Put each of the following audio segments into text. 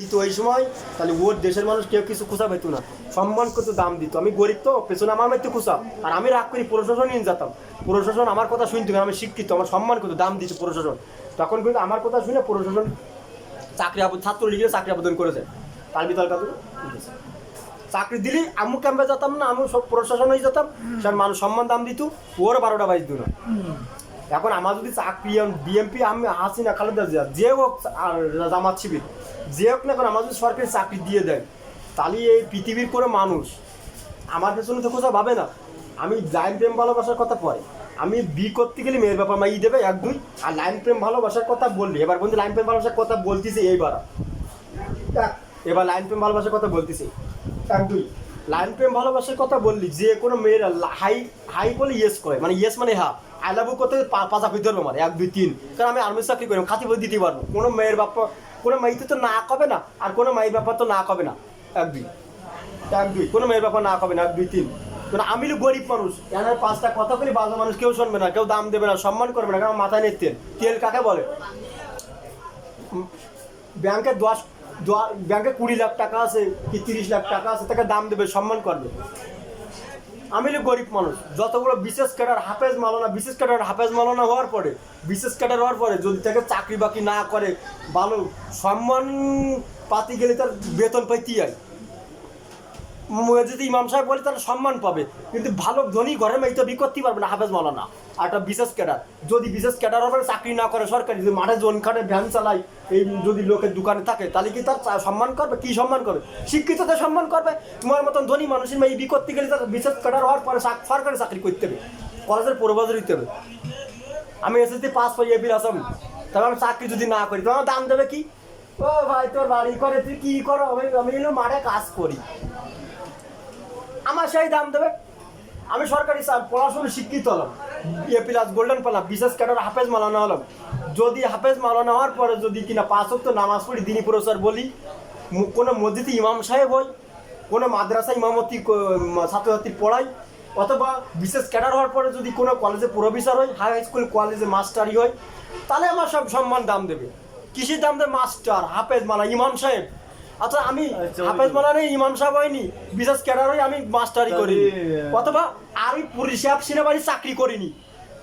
দিত ওই সময়, তাহলে ওর দেশের মানুষ কেউ কিছু খুশা পেতো না। সম্মান করতো দাম দিত। আমি গরিব তো, পেছনে আমার মধ্যে খুশা আর আমি রাগ করি প্রশাসন নিয়ে যেতাম। প্রশাসন আমার কথা শুনতো আমি শিক্ষিত, আমার সম্মান করতো দাম দিচ্ছে প্রশাসন। তখন কিন্তু আমার কথা শুনে প্রশাসন চাকরি ছাত্রলীগের চাকরি আবেদন করেছে। তার বিতর্ক চাকরি দিলি আমু ক্যাম্পে যেতাম না আমি সব প্রশাসন হয়ে যেতাম। সেখানে মানুষ সম্মান দাম দিত, ওর বারোটা বাইশ দিন এখন আমার যদি চাকরি বিএমপি আমি হাসি না খালেদা জিয়া যে হোক আর জামাত শিবির। যে হোক না এখন আমার যদি সরকারি চাকরি দিয়ে দেয় তাহলে এই পৃথিবীর কোনো মানুষ আমার পেছনে তো কোথাও ভাবে না। আমি লাইন প্রেম ভালোবাসার কথা পরে। আমি বি করতে গেলে মেয়ের ব্যাপার মা ই দেবে এক দুই। আর লাইন প্রেম ভালোবাসার কথা বললি এবার বন্ধু লাইন প্রেম ভালোবাসার কথা বলতেছি এইবার। দেখ, এবার লাইন প্রেম ভালোবাসার কথা বলতেছি। এক দুই। লাইন প্রেম ভালোবাসার কথা বললি যে কোনো মেয়েরা হাই হাই বলে ইয়েস করে। মানে ইয়েস মানে হ্যাঁ আই করতে পাঁচা খুঁজতে পারব আমার এক, দুই, তিন। কারণ আমি আর্মি চাকরি করি খাতি বলে দিতে পারব। কোনো মেয়ের বাপ্পা কোনো মেয়েতে তো না কবে না, আর কোনো মায়ের ব্যাপার তো না কবে না। এক, দুই। এক, দুই। কোনো মেয়ের ব্যাপার না কবে না, এক, দুই, তিন। কারণ আমি গরিব মানুষ এনার পাঁচটা কথা বলি, বাজা মানুষ কেউ শুনবে না, কেউ দাম দেবে না, সম্মান করবে না, কারণ মাথায় নেই তেল। তেল কাকে বলে? ব্যাংকে দশ, ব্যাংকে কুড়ি লাখ টাকা আছে, কি তিরিশ লাখ টাকা আছে, তাকে দাম দেবে, সম্মান করবে। আমি গরিব মানুষ। যতগুলো বিশেষ ক্যাডার হাফেজ মালানা বিশেষ ক্যাডার হাফেজ মালানা হওয়ার পরে, বিশেষ ক্যাডার হওয়ার পরে যদি তাকে চাকরি বাকরি না করে, ভালো সম্মান পাতি গেলে তার বেতন পাইতেই হয়। যদি ইমাম সাহেব বলে, তাহলে সম্মান পাবে। কিন্তু ভালো ধনী ঘরের মেয়ে তো বি পারবে না, হাফেজ মালানা আর একটা বিশেষ ক্যাডার। যদি বিশেষ ক্যাডার হবে চাকরি না করে সরকারি, যদি মাঠে জোন খাটে, ভ্যান চালায়, এই যদি লোকের দোকানে থাকে, তাহলে কি তার সম্মান করবে? কি সম্মান করবে? শিক্ষিত শিক্ষিতদের সম্মান করবে। তোমার মতন ধনী মানুষের মেয়ে বি করতে গেলে তার বিশেষ ক্যাডার হওয়ার পরে সরকারি চাকরি করতে হবে। কলেজের প্রবাজার দিতে হবে। আমি এসএসসি পাস পাই এপির আসাম তাহলে আমি চাকরি যদি না করি, তোমার দাম দেবে কি? ও ভাই, তোর বাড়ি করে, তুই কি করো? আমি আমি মাঠে কাজ করি। আমার সেই দাম দেবে। আমি সরকারি পড়াশোনা শিক্ষিত হলাম। এ প্লাস গোল্ডেন পেলাম, বিশেষ ক্যাডার হাফেজ মালানো হলাম। যদি হাফেজ মালানো হওয়ার পরে যদি কিনা পাঁচ তো নামাজ পড়ি, দিনী প্রচার বলি কোনো মসজিদে ইমাম সাহেব হই, কোনো মাদ্রাসা ইমামতি ছাত্রছাত্রী পড়াই, অথবা বিশেষ ক্যাডার হওয়ার পরে যদি কোনো কলেজে প্রফেসর হয় হাই স্কুল কলেজে মাস্টারই হয় তাহলে আমার সব সম্মান দাম দেবে। কৃষির দাম দেবে মাস্টার হাফেজ মালা ইমাম সাহেব। আচ্ছা আমি আচ্ছা, হাফেজ ওই- মালা নেই ইমাম সাহেব হয়নি বিশেষ ক্যাডার আমি মাস্টারই করি অথবা আমি পুলিশ সিনেমারি চাকরি করিনি।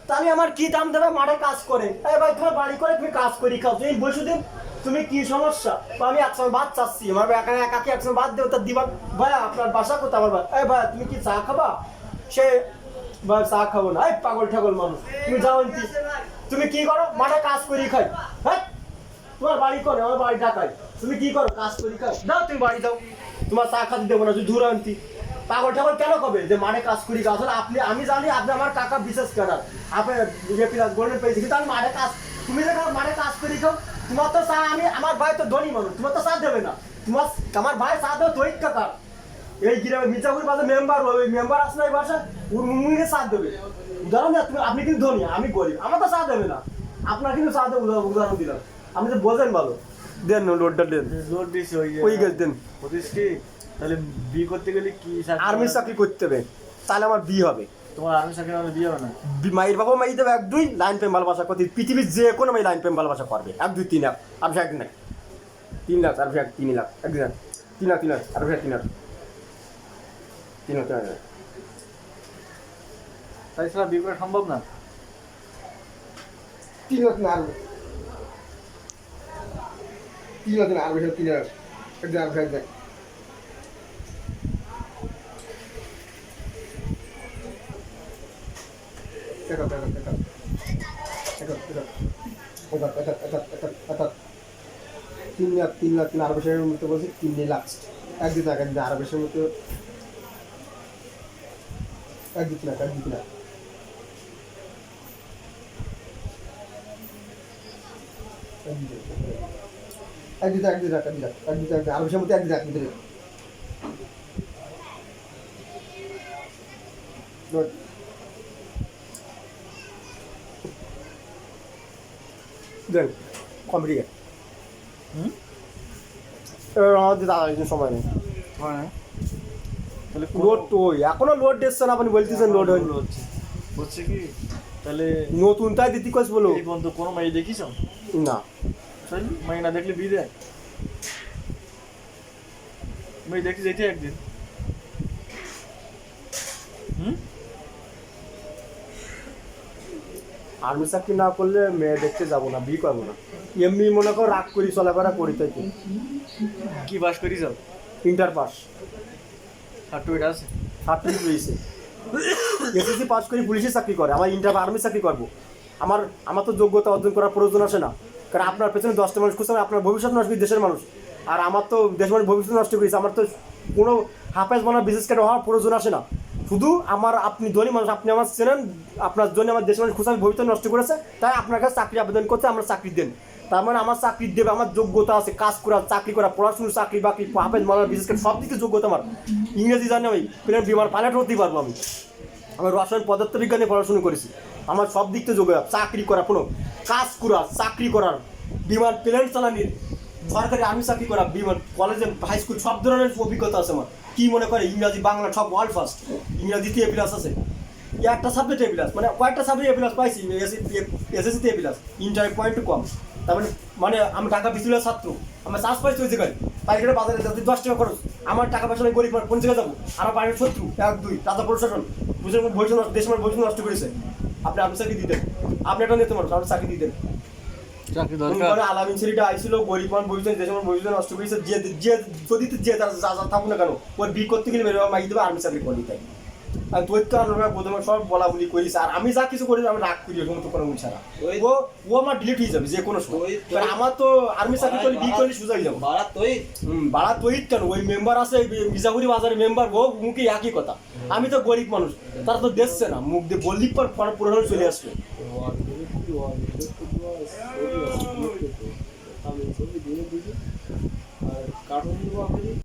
তাহলে আমার কি দাম দেবে? মাঠে কাজ করে। এই ভাই তোমার বাড়ি করে তুমি কাজ করি খাও। তুমি বসে দিন তুমি কি সমস্যা? বা আমি একসঙ্গে ভাত চাচ্ছি। আমার একা একাকে একসঙ্গে ভাত দেবো। তার দিবা ভাই আপনার বাসা কোথায় আমার এই ভাই তুমি কি চা খাবা? সে ভাই চা খাব না। এই পাগল ঠাগল মানুষ। তুমি যাও তুমি কি করো? মাঠে কাজ করি খাই। হ্যাঁ? তোমার বাড়ি করে আমার বাড়ি ঢাকায়। তুমি কি করো? কাজ করি দাও তুমি বাড়ি দাও তোমার চা খাতে দেবো না তুই দূর আনতি। পাগল ঠাগল কেন কবে? যে মানে কাজ করি কাজ আসলে আপনি আমি জানি আপনি আমার কাকা বিশেষ করার আপনি প্লাস গোল্ডেন পেয়েছি কিন্তু আমি মাঠে কাজ তুমি যে মানে কাজ করি খাও তোমার তো চা আমি আমার ভাই তো ধনী মানুষ তোমার তো চা দেবে না। তোমার আমার ভাই চা দেবে তৈরি কাকা এই গ্রামে মির্জাপুর বাজার মেম্বার ওই মেম্বার আসে না এই বাসা? ওর মুমিনে সাথ দেবে। উদাহরণ দেয়, তুমি আপনি কিন্তু ধনী আমি গরিব আমার তো চা দেবে না। আপনার কিন্তু চা দেবে উদাহরণ দিলাম। আপনি তো বোঝেন ভালো। দেন লোডটা দেন। লোড দিছি ওই ওই গেছ দেন। বলিস কি? তাহলে বিয়ে করতে গেলে কি আর্মি চাকরি করতে হবে। তাহলে আমার বিয়ে হবে। তোমার আর্মি চাকরি হলে বিয়ে হবে না? বি- মায়ের বাবা মাই দেবে এক দুই লাইন প্রেম ভালোবাসা করতে। পৃথিবীর যে কোনো মেয়ে লাইন প্রেম ভালোবাসা করবে। এক দুই তিন লাখ আর এক লাখ তিন লাখ আর এক তিন লাখ। এক দিন তিন লাখ তিন লাখ আর এক তিন লাখ। তিন লাখ তিন লাখ। তাই ছাড়া বিয়ে করা সম্ভব না? তিন লাখ না আর তিন লাখ না, আর বেশি তিন লাখ এক দিন আর দিন দেখো। দেখো দেখো দেখো তিন লাখ তিন লাখ তিন আরও বেশির মতো বলছি, তিন লাখ এক আরও বেশির মতো এক লাখ এক দিন লাখ এক। দিন এক এক এক এক এক এক হুম? আমাদের দাদা সময় নেই। হয় তাহলে লোড তো ওই এখনও লোড দিচ্ছে না আপনি বলতেছেন লোড লোড হচ্ছে। হচ্ছে কি? তাহলে নতুন তাই দিদি কস বলো। এই বন্ধু কোনো মেয়ে দেখিস? না। মেয়ে না দেখলে বিয়ে দেয়। মেয়ে দেখতে যেতে একদিন। হুম? আর্মি চাকরি না করলে মেয়ে দেখতে যাব না বিয়ে করব না। এমনি মনে করো রাগ করি চলাফেরা করি তাই কি বাস করি যাও? Inter pass. সার্টিফিকেট আছে? সার্টিফিকেট রয়েছে। এসএসসি পাস করি পুলিশের চাকরি করে আমার ইন্টার আর্মি চাকরি করব। আমার আমার তো যোগ্যতা অর্জন করার প্রয়োজন আসে না। কারণ আপনার পেছনে দশটা মানুষ খুঁজছে আপনার ভবিষ্যৎ নষ্ট দেশের মানুষ। আর আমার তো দেশের মানুষ ভবিষ্যৎ নষ্ট করেছে আমার তো কোনো হাফেজ বানা বিশেষ করে হওয়ার প্রয়োজন আসে না। শুধু আমার আপনি ধনী মানুষ, আপনি আমার চেনেন, আপনার জন্য আমার দেশের মানুষ খুঁজে ভবিষ্যৎ নষ্ট করেছে, তাই আপনার কাছে চাকরি আবেদন করতে আমরা চাকরি দেন। তার মানে আমার চাকরি দেবে, আমার যোগ্যতা আছে, কাজ করা, চাকরি করা, পড়াশুনো, চাকরি বাকরি, হাফেজ মানা বিশেষ করে সব দিকে যোগ্যতা আমার। ইংরেজি জানি আমি, প্লেন বিমান পাইলট হতেই পারব আমি। আমি রসায়ন পদার্থ বিজ্ঞানে পড়াশোনা করেছি। আমার সব দিক থেকে যোগ্য চাকরি করা কোনো কাজ করা, চাকরি করার, বিমান প্লেন চালানির, সরকারি আর্মি চাকরি করা, বিমান কলেজে হাই স্কুল সব ধরনের অভিজ্ঞতা আছে আমার। কি মনে করে? ইংরাজি, বাংলা, সব ওয়ার্ল্ড ফার্স্ট ইংরাজিতে এ প্লাস আছে। একটা সাবজেক্ট এ প্লাস মানে কয়েকটা সাবজেক্ট এ পাইছি এসএসসিতে এ প্লাস ইন্টার পয়েন্ট কম। তার মানে মানে আমি ঢাকা বিশ্ববিদ্যালয়ের ছাত্র। আমার চাষ পাইছি ওই জায়গায়। পাইকারি বাজারে যাতে দশ টাকা খরচ। আমার টাকা পয়সা নেই গরিব কোন জায়গায় যাব? আমার বাড়ির শত্রু, এক, দুই, রাজা প্রশাসন। বুঝলেন ভবিষ্যৎ দেশ আমার ভবিষ্যৎ নষ্ট করেছে। আপনি আপনি চাকরি দিতেন। আপনি একটা নিতে মানুষ আপনি চাকরি দিতেন। মনে আলামিন ছেলেটা আইছিল গরিব নষ্ট করেছে যে যে যদি যে যা যা থাকুক না কেন ওর বি করতে গেলে মেরে মাগি দেবে আর্মি চাকরি করি তাই আর তো আমরা প্রথমে সব বলা বলি করিস আর আমি যা কিছু করি আমি রাগ করি সমস্ত কোনো ছাড়া ও ও আমার ডিলিট হয়ে যাবে যে কোনো সময়। আমার তো আর্মি চাকরি করলে বি করলে সুযোগ যাব। বাড়া তুই হুম বাড়া তৈরি কেন? ওই মেম্বার আছে মির্জাপুরি বাজারের মেম্বার ও মুখে একই কথা। আমি তো গরিব মানুষ তারা তো দেখছে না। মুখ দিয়ে বললি পর পুরো চলে আসবে।